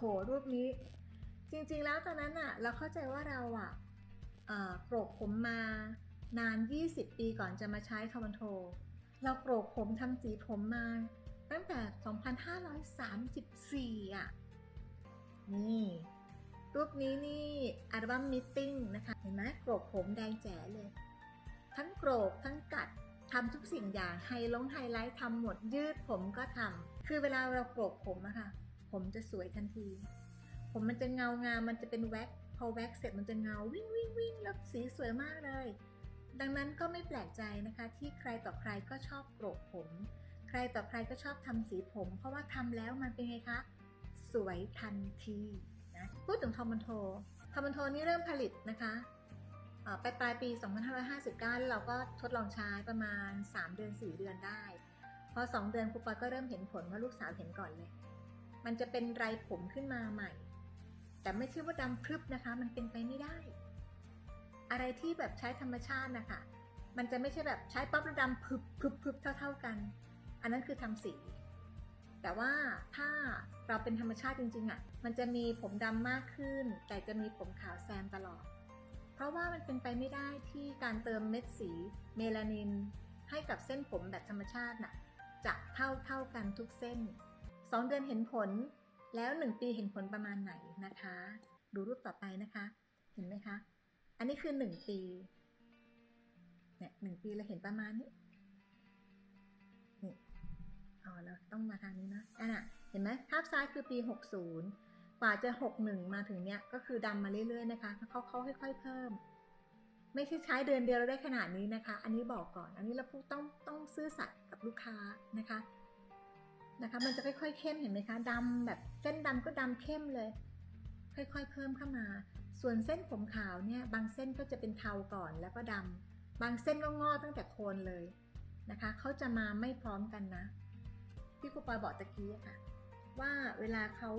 โหรูปนี้ จริงๆแล้วตอนนั้นอะเราเข้าใจว่าเราอะโกรกผมมานาน 20 ปีก่อนจะมาใช้คาวันโทเราโกรกผมทำสีผมมา ตั้งแต่ 2534อะ นี่ รูปนี้นี่อัลบั้มมิทติ้งนะคะ เห็นไหมโกรกผมแดงแจ๋เลย ทั้งโกรกทั้งกัดทำทุกสิ่งอย่างไฮลงไฮไลท์ทำหมดยืดผมก็ทำคือเวลาเราโกรกผมอะค่ะ ผมจะสวยทันที ผมมันจะเงางามมันจะเป็นแว็กพอแว็กเสร็จมันจะเงาวิ่งวิ่งวิ่งแล้วสีสวยมากเลย ดังนั้นก็ไม่แปลกใจนะคะ ที่ใครต่อใครก็ชอบโกรกผม ใครต่อใครก็ชอบทำสีผม เพราะว่าทำแล้วมันเป็นไงคะ สวยทันทีนะพูดถึงทอมันโททอมันโทนี่เริ่มผลิตนะคะไปปลายปี 2559แล้วเราก็ทดลองใช้ประมาณ 3 เดือน 4 เดือนได้ พอ 2 เดือนครูปอยก็เริ่มเห็นผลว่าลูกสาวเห็นก่อนเลย มันจะเป็นไรผมขึ้นมาใหม่ แต่ไม่ใช่ว่าดำพรึบนะคะ มันเป็นไปไม่ได้ อะไรที่แบบใช้ธรรมชาตินะคะ มันจะไม่ใช่แบบใช้ปั๊บแล้วดำพึบพึบพึบเท่า ๆกัน อันนั้นคือทำสีแต่ว่าถ้าเราเป็นธรรมชาติจริงๆอะ่ะ มันจะมีผมดำมากขึ้น แต่จะมีผมขาวแซมตลอด เพราะว่ามันเป็นไปไม่ได้ที่การเติมเม็ดสีเมลานิน ให้กับเส้นผมแบบธรรมชาติน่ะ จะเท่าเท่ากันทุกเส้น 2 เดือนเห็นผล แล้ว 1 ปีเห็นผลประมาณไหนนะคะ ดูรูปต่อไปนะคะ เห็นไหมคะ อันนี้คือ 1 ปี เนี่ยหนึ่งปีเราเห็นประมาณนี้ นี่ อ๋อเราต้องมาทางนี้นะอันน่ะเห็นไหมภาพซ้ายคือปี 60 กว่าจะ 61 มาถึงเนี้ย ก็คือดำมาเรื่อยๆนะคะเขาเขาค่อย ๆ เพิ่มไม่ใช่ใช้เดือนเดียวเราได้ขนาดนี้นะคะ อันนี้บอกก่อน อันนี้เราพูดต้องต้องซื่อสัตย์กับลูกค้านะคะ นะคะ มันจะค่อยๆเข้มเห็นไหมคะดำแบบเส้นดำก็ดำเข้มเลย ค่อยๆเพิ่มเข้ามา ส่วนเส้นผมขาวเนี่ยบางเส้นก็จะเป็นเทาก่อนแล้วก็ดำบางเส้นก็งอตั้งแต่โคนเลยนะคะเขาจะมาไม่พร้อมกันนะที่ครูปอยบอกตะกี้ค่ะ ว่าเวลาเขา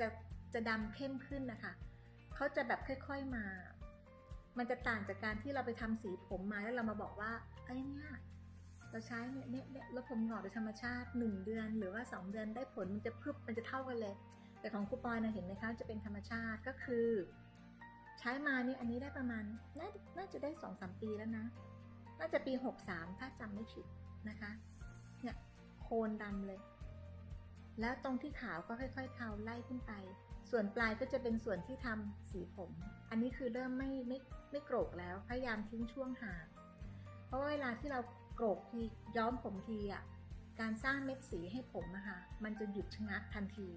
จะจะดำเข้มขึ้นนะคะเขาจะแบบค่อย ๆมา มันจะต่างจากการที่เราไปทำสีผมมาแล้วเรามาบอกว่าไอ้ยเนี่ย เราใช้เนี่ยเนี่ยเนี่ยลดผมหงอกโดยธรรมชาติ 1 เดือน หรือว่า 2 เดือนได้ผลมันจะพึบมันจะเท่ากันเลย แต่ของครูปอยนะเห็นไหมคะจะเป็นธรรมชาติก็คือ ใช้มาเนี่ยอันนี้ได้ประมาณนาน่าจะได้2อสปีแล้วนะ น่าจะปี 63 ถ้าจำไม่ผิดนะคะเนี่ยโคนดำเลย แล้วตรงที่ขาวก็ค่อยๆเทาไล่ขึ้นไป ส่วนปลายก็จะเป็นส่วนที่ทำสีผม อันนี้คือเริ่มไม่ไม่ไม่โกรกแล้วพยายามทิ้งช่วงห่างเพราะว่าเวลาที่เรา โกรกทีย้อมผมทีอะการสร้างเม็ดสีให้ผมอะคะมันจะหยุดชะงักทันที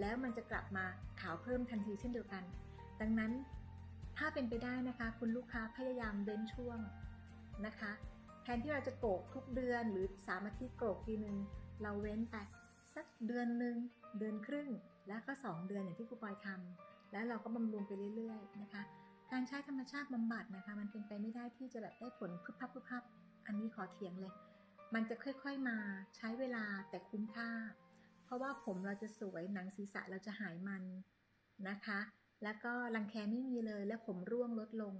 แล้วมันจะกลับมาขาวเพิ่มทันทีเช่นเดียวกัน ดังนั้นถ้าเป็นไปได้นะคะ คุณลูกค้าพยายามเว้นช่วงนะคะ แทนที่เราจะโกรกทุกเดือนหรือสามอาทิตย์โกรกทีหนึ่งเราเว้นไปสักเดือนหนึ่งเดือนครึ่ง แล้วก็ 2 เดือนอย่างที่ครูปอยทำแล้วเราก็บำรุงไปเรื่อยๆนะคะ การใช้ธรรมชาติบำบัดนะคะ มันเป็นไปไม่ได้ที่จะแบบได้ผลพึบพับพึบพับอันนี้ขอเถียงเลย มันจะค่อยๆมาใช้เวลาแต่คุ้มค่า เพราะว่าผมเราจะสวยหนังศีรษะเราจะหายมันนะคะ แล้วก็รังแคไม่มีเลยและผมร่วงลดลง